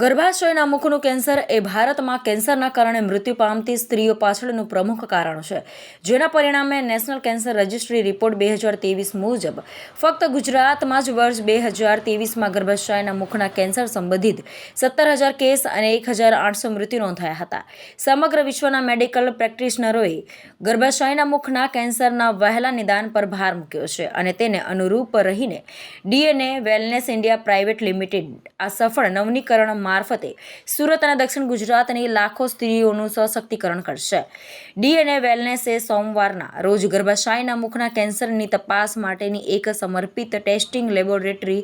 ગર્ભાશયના મુખનું cancer એ ભારતમાં કેન્સરના કારણે મૃત્યુ પામતી સ્ત્રીઓ પાછળનું પ્રમુખ કારણ છે. જેના પરિણામે નેશનલ કેન્સર રજિસ્ટ્રી રિપોર્ટ બે હજાર ત્રેવીસ મુજબ, ફક્ત ગુજરાતમાં જ વર્ષ બે હજાર ત્રેવીસમાં ગર્ભાશયના મુખના કેન્સર સંબંધિત સત્તર હજાર કેસ અને એક હજાર આઠસો મૃત્યુ નોંધાયા હતા. સમગ્ર વિશ્વના મેડિકલ પ્રેક્ટિશનરોએ ગર્ભાશયના મુખના કેન્સરના વહેલા નિદાન પર ભાર મૂક્યો છે અને તેને અનુરૂપ રહીને DNA wellness India private limited આ સફળ નવનીકરણ મારફતે સુરત અને દક્ષિણ ગુજરાતની લાખો સ્ત્રીઓનું સશક્તિકરણ કરશે. ડીએનએ વેલનેસે સોમવારના રોજ ગર્ભાશયના મુખના કેન્સરની તપાસ માટેની એક સમર્પિત ટેસ્ટિંગ લેબોરેટરી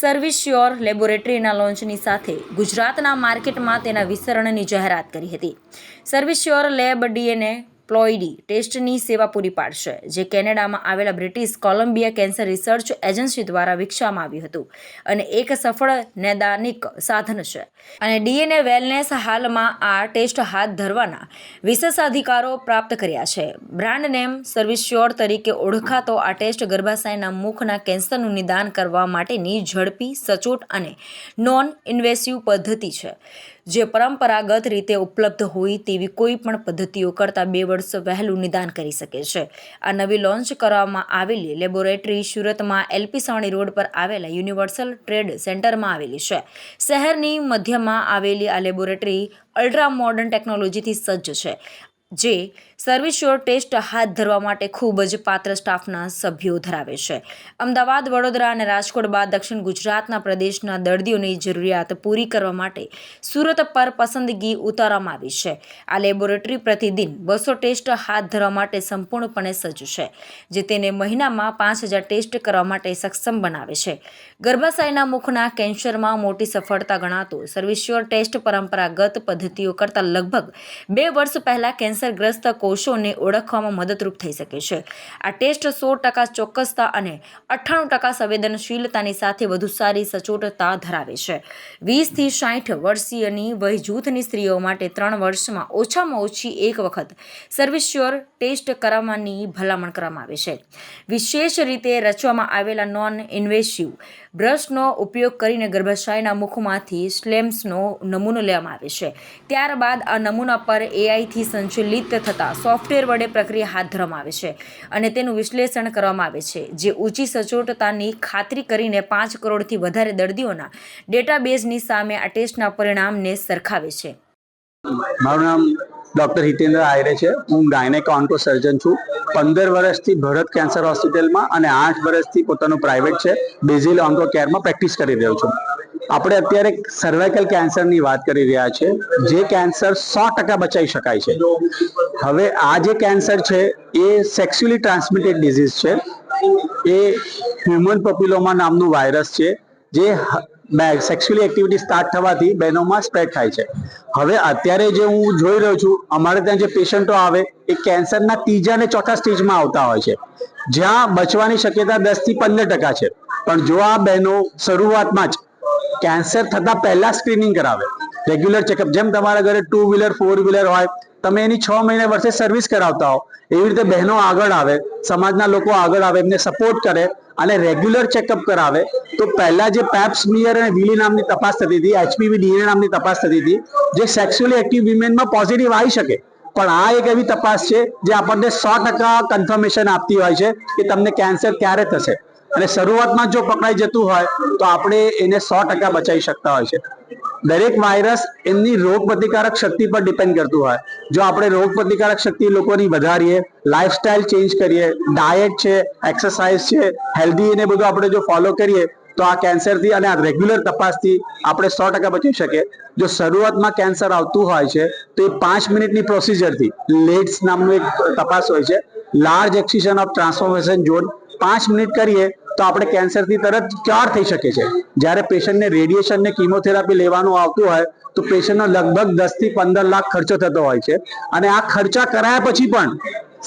સર્વિસ્યોર લેબોરેટરીના લોન્ચની સાથે ગુજરાતના માર્કેટમાં તેના વિસ્તરણની જાહેરાત કરી હતી. સર્વિસ્યોર લેબ ડીએનએ પ્લોઇડી ટેસ્ટની સેવા પૂરી પાડશે, જે કેનેડામાં આવેલા British Columbia cancer research agency દ્વારા વિકસાવવામાં આવ્યું હતું અને એક સફળ નૈદાનિક સાધન છે. અને ડીએનએ વેલનેસ હાલમાં આ ટેસ્ટ હાથ ધરવાના વિશેષાધિકારો પ્રાપ્ત કર્યા છે. બ્રાન્ડ નેમ સર્વિસ્યોર તરીકે ઓળખાતો આ ટેસ્ટ ગર્ભાશયના મુખના કેન્સરનું નિદાન કરવા માટેની ઝડપી, સચોટ અને નોન ઇન્વેસિવ પદ્ધતિ છે. જે પરંપરાગત રીતે ઉપલબ્ધ હોય તેવી કોઈ પણ પદ્ધતિઓ કરતાં બે વર્ષ વહેલું નિદાન કરી શકે છે. આ નવી લોન્ચ કરવામાં આવેલી લેબોરેટરી સુરતમાં એલપી સવાણી રોડ પર આવેલા યુનિવર્સલ ટ્રેડ સેન્ટરમાં આવેલી છે. શહેરની મધ્યમાં આવેલી આ લેબોરેટરી અલ્ટ્રા મોડર્ન ટેકનોલોજીથી સજ્જ છે, જે સર્વિસ્યોર ટેસ્ટ હાથ ધરવા માટે ખૂબ જ પાત્ર સ્ટાફના સભ્યો ધરાવે છે. અમદાવાદ, વડોદરા અને રાજકોટ બાદ દક્ષિણ ગુજરાતના પ્રદેશના દર્દીઓની જરૂરિયાત પૂરી કરવા માટે સુરત પર પસંદગી ઉતારવામાં આવી છે. આ લેબોરેટરી પ્રતિદિન બસો ટેસ્ટ હાથ ધરવા માટે સંપૂર્ણપણે સજ્જ છે, જે તેને મહિનામાં પાંચ હજાર ટેસ્ટ કરવા માટે સક્ષમ બનાવે છે. ગર્ભાશયના મુખના કેન્સરમાં મોટી સફળતા ગણાતો સર્વિસ્યોર ટેસ્ટ પરંપરાગત પદ્ધતિઓ કરતાં લગભગ બે વર્ષ પહેલાં કેન્સરગ્રસ્ત કોષોને ઓળખવામાં મદદરૂપ થઈ શકે છે. આ ટેસ્ટ સો ટકા ચોક્કસતા અને અઠ્ઠાણું ટકા સંવેદનશીલતાની સાથે વધુ સારી સચોટતા ધરાવે છે. વીસથી સાઠ વર્ષીયની વય જૂથની સ્ત્રીઓ માટે ત્રણ વર્ષમાં ઓછામાં ઓછી એક વખત સર્વિસ્યોર ટેસ્ટ કરાવવાની ભલામણ કરવામાં આવે છે. વિશેષ રીતે રચવામાં આવેલા નોન ઇન્વેસિવ બ્રશનો ઉપયોગ કરીને ગર્ભાશયના મુખમાંથી સ્લેમ્સનો નમૂનો લેવામાં આવે છે. ત્યારબાદ આ નમૂના પર એઆઈથી સંચાલિત થતા સોફ્ટવેર વડે પ્રક્રિયા હાથ ધરવામાં આવે છે અને તેનું વિશ્લેષણ કરવામાં આવે છે. જે ઊંચી સચોટતાની ખાતરી કરીને પાંચ કરોડથી વધારે દર્દીઓના ડેટાબેઝની સામે આ ટેસ્ટના પરિણામને સરખાવે છે. મારું નામ ડોક્ટર હિતેન્દ્ર આયરે છે. હું ગાયનેક ઓન્કો સર્જન છું. પંદર વર્ષથી ભરત કેન્સર હોસ્પિટલમાં અને આઠ વર્ષથી પોતાનું પ્રાઇવેટ છે. બેઝિલ ઓન્કો કેરમાં પ્રેક્ટિસ કરી રહ્યો છું. આપણે અત્યારે સર્વાઇકલ કેન્સરની વાત કરી રહ્યા છે. જે કેન્સર સો ટકા બચાવી શકાય છે. હવે આ જે કેન્સર છે, એ સેક્સ્યુઅલી ટ્રાન્સમિટેડ ડિઝીઝ છે. એ હ્યુમન પોપ્યુલોમા નામનું વાયરસ છે. જે સેક્સ્યુઅલી એક્ટિવિટી સ્ટાર્ટ થવાથી બહેનોમાં સ્પ્રેડ થાય છે. હવે અત્યારે જે હું જોઈ રહ્યો છું, અમારે ત્યાં જે પેશન્ટો આવે, એ કેન્સરના ત્રીજા અને ચોથા સ્ટેજમાં આવતા હોય છે. જ્યાં બચવાની શક્યતા દસથી પંદર ટકા છે. પણ જો આ બહેનો શરૂઆતમાં જ કેન્સર થતા પહેલા સ્ક્રીનિંગ કરાવે રેગ્યુલર ચેકઅપ જેમ તમારા ઘરે ટુ વ્હીલર ફોર વ્હીલર હોય, તમે એની છ મહિને વર્ષે સર્વિસ કરાવતા હો, એવી રીતે બહેનો આગળ આવે, સમાજના લોકો આગળ આવે, એમને સપોર્ટ કરે અને રેગ્યુલર ચેકઅપ કરાવે, તો પહેલા જે પેપ્સમિયર અને વીલી નામની તપાસ થતી હતી એચપીવી ડીએનએ નામની તપાસ થતી હતી, જે સેક્સ્યુઅલી એક્ટિવ વિમેનમાં પોઝિટિવ આવી શકે. પણ આ એક એવી તપાસ છે, જે આપણને સો ટકા કન્ફર્મેશન આપતી હોય છે કે તમને કેન્સર ક્યારે થશે. અને શરૂઆતમાં જો પકડાઈ જતું હોય, તો આપણે એને સો ટકા બચાવી શકતા હોય છે. દરેક વાયરસ એમની રોગ પ્રતિકારક શક્તિ પર ડિપેન્ડ કરતું હોય. જો આપણે રોગ પ્રતિકારક શક્તિ લોકોની વધારીએ લાઈફસ્ટાઈલ ચેન્જ કરીએ ડાયટ છે એક્સરસાઇઝ છે હેલ્ધી એને બધું આપણે જો ફોલો કરીએ, તો આ કેન્સરથી અને આ રેગ્યુલર તપાસથી આપણે સો ટકા બચી શકીએ. જો શરૂઆતમાં કેન્સર આવતું હોય છે, તો એ પાંચ મિનિટની પ્રોસિજરથી લેટ્સ નામનું એક તપાસ હોય છે. Large excision of transformation zone પાંચ મિનિટ કરીએ તો આપણે કેન્સરથી તરત ક્યોર થઈ શકે છે? જ્યારે પેશન્ટને રેડિયેશન ને કીમોથેરાપી લેવાનું આવતું હોય, તો પેશન્ટનો લગભગ દસથી પંદર લાખ ખર્ચો થતો હોય છે. અને આ ખર્ચા કરાયા પછી પણ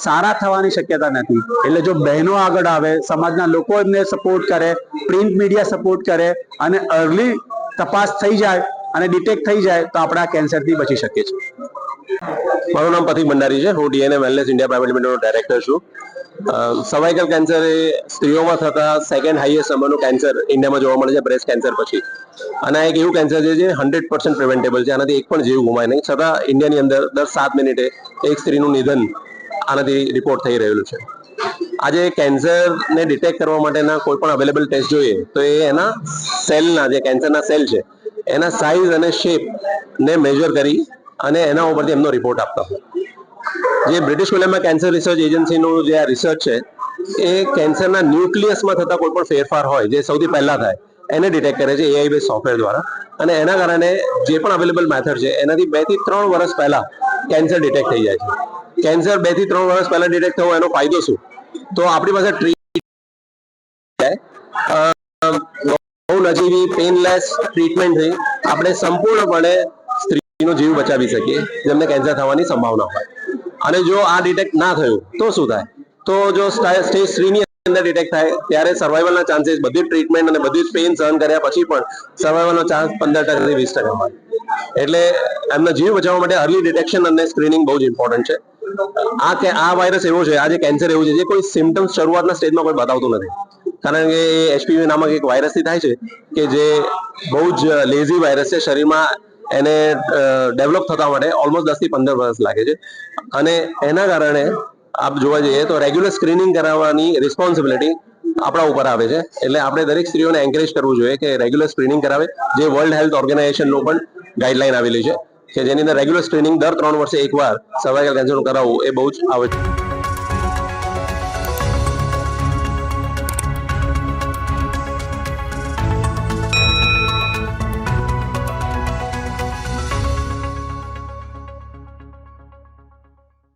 સારા થવાની શક્યતા નથી. એટલે જો બહેનો આગળ આવે, સમાજના લોકો એમને સપોર્ટ કરે પ્રિન્ટ મીડિયા સપોર્ટ કરે, અને અર્લી તપાસ થઈ જાય અને ડિટેક્ટ થઈ જાય, તો આપણે આ કેન્સરથી બચી શકીએ છીએ. મારું નામ પથિક ભંડારી છે. હું ડીએનએ વેલનેસ ઇન્ડિયા પ્રાઇવેટ લિમિટેડનો ડાયરેક્ટર છું. સર્વાઇકલ કેન્સર એ સ્ત્રીઓમાં થતા સેકન્ડ હાઈએસ્ટ નંબરનું કેન્સર ઇન્ડિયામાં જોવા મળે છે બ્રેસ્ટ કેન્સર પછી. અને આ એક એવું કેન્સર છે જે હંડ્રેડ પર્સન્ટ પ્રિવેન્ટેબલ છે. આનાથી એક પણ જીવ ગુમાય નહીં. છતાં ઇન્ડિયાની અંદર દર સાત મિનિટે એક સ્ત્રીનું નિધન આનાથી રિપોર્ટ થઈ રહેલું છે. આજે કેન્સરને ડિટેક્ટ કરવા માટેના કોઈ પણ અવેલેબલ ટેસ્ટ જોઈએ, તો એ એના સેલના જે કેન્સરના સેલ છે, એના સાઇઝ અને શેપને મેઝર કરી અને એના ઉપરથી એમનો રિપોર્ટ આપતા જે બ્રિટિશ કોલંબિયા કેન્સર રિસર્ચ એજન્સીનું જે આ રિસર્ચ છે, એ કેન્સરના ન્યુક્લિયસમાં થતા કોઈ પણ ફેરફાર હોય, જે સૌથી પહેલા થાય, એને ડિટેક્ટ કરે છે એઆઈ બેઝ સોફ્ટવેર દ્વારા. અને એના કારણે જે પણ અવેલેબલ મેથડ છે, એનાથી બેથી ત્રણ વર્ષ પહેલા કેન્સર ડિટેક્ટ થઈ જાય છે. કેન્સર બેથી ત્રણ વર્ષ પહેલા ડિટેક્ટ થવો એનો ફાયદો શું? તો આપણી પાસે ટ્રીટ બહુ નજીવી પેનલેસ ટ્રીટમેન્ટથી આપણે સંપૂર્ણપણે સ્ત્રીનો જીવ બચાવી શકીએ, જેમને કેન્સર થવાની સંભાવના હોય. અને જો આ ડિટેક્ટ ના થયું, તો શું થાય? તો જો સ્ટેજ થ્રીની અંદર ડિટેક્ટ થાય, ત્યારે સર્વાઈવલના ચાન્સીસ બધી ટ્રીટમેન્ટ અને બધી પેઇન સહન કર્યા પછી પણ સર્વાઈવલનો ચાન્સ પંદર ટકાથી વીસ ટકા હોય. એટલે એમનો જીવ બચાવવા માટે અર્લી ડિટેક્શન અને સ્ક્રીનિંગ બહુ જ ઇમ્પોર્ટન્ટ છે. આ કે, આ વાયરસ એવો છે, આ જે કેન્સર એવું છે, જે કોઈ સિમ્ટમ્સ શરૂઆતના સ્ટેજમાં કોઈ બતાવતું નથી. કારણ કે એ એચપીવી નામક એક વાયરસથી થાય છે, કે જે બહુ જ લેઝી વાયરસ છે, શરીરમાં એને ડેવલપ થતા માટે ઓલમોસ્ટ દસથી પંદર વર્ષ લાગે છે. અને એના કારણે આપ જોવા જઈએ તો રેગ્યુલર સ્ક્રીનિંગ કરાવવાની રિસ્પોન્સિબિલિટી આપણા ઉપર આવે છે. એટલે આપણે દરેક સ્ત્રીઓને એન્કરેજ કરવું જોઈએ કે રેગ્યુલર સ્ક્રીનિંગ કરાવે. જે વર્લ્ડ હેલ્થ ઓર્ગેનાઇઝેશનનું પણ ગાઈડલાઈન આવેલી છે કે જેની અંદર રેગ્યુલર સ્ક્રીનિંગ દર ત્રણ વર્ષે એકવાર સર્વાઇકલ કેન્સરનું કરાવવું એ બહુ જ આવશ્યક